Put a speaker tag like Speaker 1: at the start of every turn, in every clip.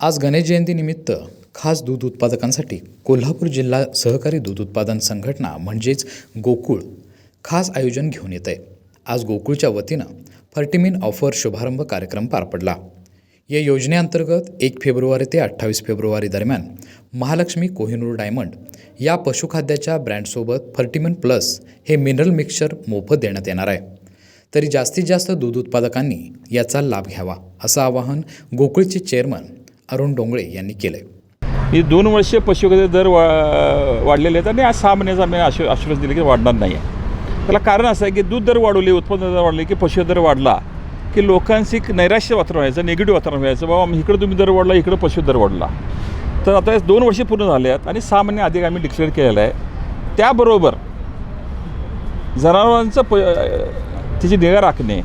Speaker 1: आज गणेश जयंतीनिमित्त खास दूध उत्पादकांसाठी कोल्हापूर जिल्हा सहकारी दूध उत्पादन संघटना म्हणजेच गोकुळ खास आयोजन घेऊन येत आहे आज गोकुळच्या वतीनं फर्टिमिन ऑफर शुभारंभ कार्यक्रम पार पडला. या योजनेअंतर्गत एक फेब्रुवारी ते अठ्ठावीस फेब्रुवारी दरम्यान महालक्ष्मी कोहिनूर डायमंड या पशुखाद्याच्या ब्रँडसोबत फर्टिमिन प्लस हे मिनरल मिक्सचर मोफत देण्यात येणार आहे. तरी जास्तीत जास्त दूध उत्पादकांनी याचा लाभ घ्यावा असं आवाहन गोकुळचे चेअरमन अरुण डोंगळे यांनी केलं आहे
Speaker 2: ही दोन वर्षे पशुखाद्य दर वा वाढलेले आहेत आणि आज सहा महिन्याचा आम्ही आश आश्वासन दिले की वाढणार नाही. आहे त्याला कारण असं आहे की दूध दर वाढवले उत्पन्न दर वाढले की पशु दर वाढला की लोकांची एक नैराश्य वातावरण व्हायचं निगेटिव्ह वातावरण व्हायचं बाबा आम्ही इकडं तुम्ही दर वाढला इकडं पशु दर वाढला. तर आता दोन वर्षे पूर्ण झाले आहेत आणि सहा महिने अधिक आम्ही डिक्लेअर केलेलं आहे. त्याबरोबर जनावरांचं प तिची निगा राखणे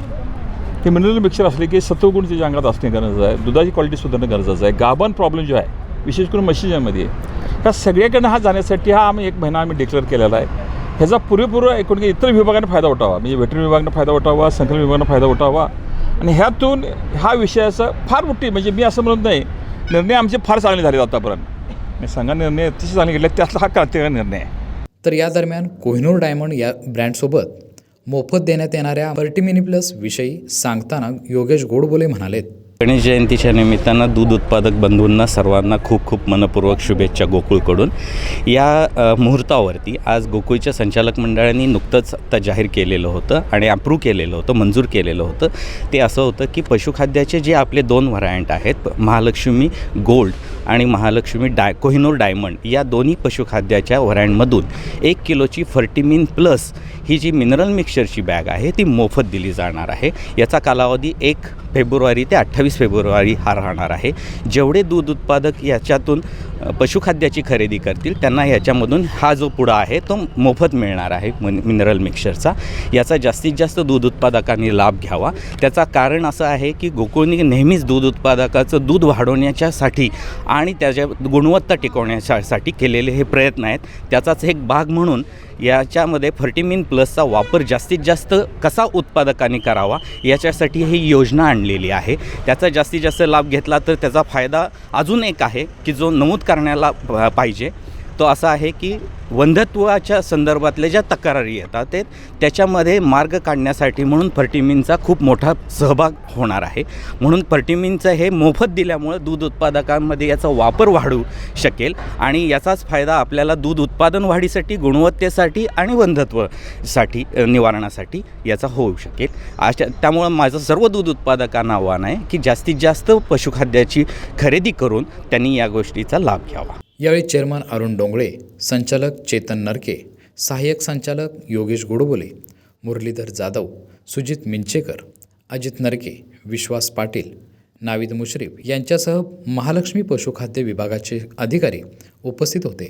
Speaker 2: हे मिनरल मिक्सर असले की सत्वगुण त्याच्या अंगात असणे गरजेचं आहे. दुधाची क्वालिटी सुधारणं गरजेचं आहे. गाभण प्रॉब्लेम जो आहे विशेष करून म्हशीच्यामध्ये ह्या सगळ्याकडनं हा जाण्यासाठी हा आम्ही एक महिना आम्ही डिक्लेअर केलेला आहे. ह्याचा पुरेपूर एकूण की इतर विभागांना फायदा उठावा म्हणजे वेटरनरी विभागांना फायदा उठावा संकलन विभागाने फायदा उठावा. आणि ह्यातून हा विषयाचं फार मोठी म्हणजे मी असं म्हणत नाही निर्णय आमचे फार चांगले झाले आतापर्यंत. मी सांगा निर्णय अतिशय चांगले घेतले त्यातला हा क्रांतिकारी निर्णय आहे.
Speaker 1: तर या दरम्यान कोहिनूर डायमंड या ब्रँडसोबत मोफत देण्यात येणाऱ्या फर्टिमिनी प्लस विषयी सांगताना योगेश गोडबोले म्हणालेत.
Speaker 3: गणेश जयंतीच्या निमित्तानं दूध उत्पादक बंधूंना सर्वांना खूप खूप मनपूर्वक शुभेच्छा गोकुळकडून. या मुहूर्तावरती आज गोकुळच्या संचालक मंडळाने नुकतंच आत्ता जाहीर केलेलं होतं आणि अप्रूव्ह केलेलं होतं मंजूर केलेलं होतं. ते असं होतं की पशुखाद्याचे जे आपले दोन व्हरायंट आहेत महालक्ष्मी गोल्ड आणि महालक्ष्मी डाय कोहिनूर डायमंड या दोन्ही पशुखाद्याच्या व्हरायंटमधून एक किलोची फर्टिमिन प्लस ही जी मिनरल मिक्सरची बॅग आहे ती मोफत दिली जाणार आहे. याचा कालावधी एक फेब्रुवारी ते अठ्ठावीस फेब्रुवारी हा राहणार आहे. जेवढे दूध उत्पादक याच्यातून पशुखाद्याची खरेदी करतील. त्यांना याच्यामधून हा जो पुडा आहे तो मोफत मिळणार आहे मिनरल मिक्सरचा. याचा जास्तीत जास्त दूध उत्पादकांनी लाभ घ्यावा. त्याचा कारण असं आहे की गोकुळनी नेहमीच दूध उत्पादकाचं दूध वाढवण्याच्यासाठी आणि त्याच्या गुणवत्ता टिकवण्यासाठी केलेले हे प्रयत्न आहेत. त्याचाच एक भाग म्हणून याच्यामध्ये फर्टिमिन प्लसचा वापर जास्तीत जास्त कसा उत्पादकांनी करावा याच्यासाठी ही योजना आणलेली आहे. त्याचा जास्तीत जास्त लाभ घेतला तर त्याचा फायदा अजून एक आहे की जो नमूद करण्याला प- पाहिजे. तो असा आहे की वंधत्वाच्या संदर्भातल्या ज्या तक्रारी येतात ते त्याच्यामध्ये मार्ग काढण्यासाठी म्हणून फर्टिमिनचा खूप मोठा सहभाग होणार आहे. म्हणून फर्टिमिनचं हे मोफत दिल्यामुळं दूध उत्पादकांमध्ये याचा वापर वाढू शकेल आणि याचाच फायदा आपल्याला दूध उत्पादन वाढीसाठी गुणवत्तेसाठी आणि वंधत्वसाठी निवारणासाठी याचा होऊ शकेल. अशा त्यामुळं माझं सर्व दूध उत्पादकांना आव्हान आहे की जास्तीत जास्त पशुखाद्याची खरेदी करून त्यांनी या गोष्टीचा लाभ घ्यावा.
Speaker 1: यावेळी चेअरमन अरुण डोंगळे संचालक चेतन नरके सहाय्यक संचालक योगेश गोडबोले मुरलीधर जाधव सुजित मिंचेकर अजित नरके विश्वास पाटील नाविद मुश्रीफ यांच्यासह महालक्ष्मी पशुखाद्य विभागाचे अधिकारी उपस्थित होते.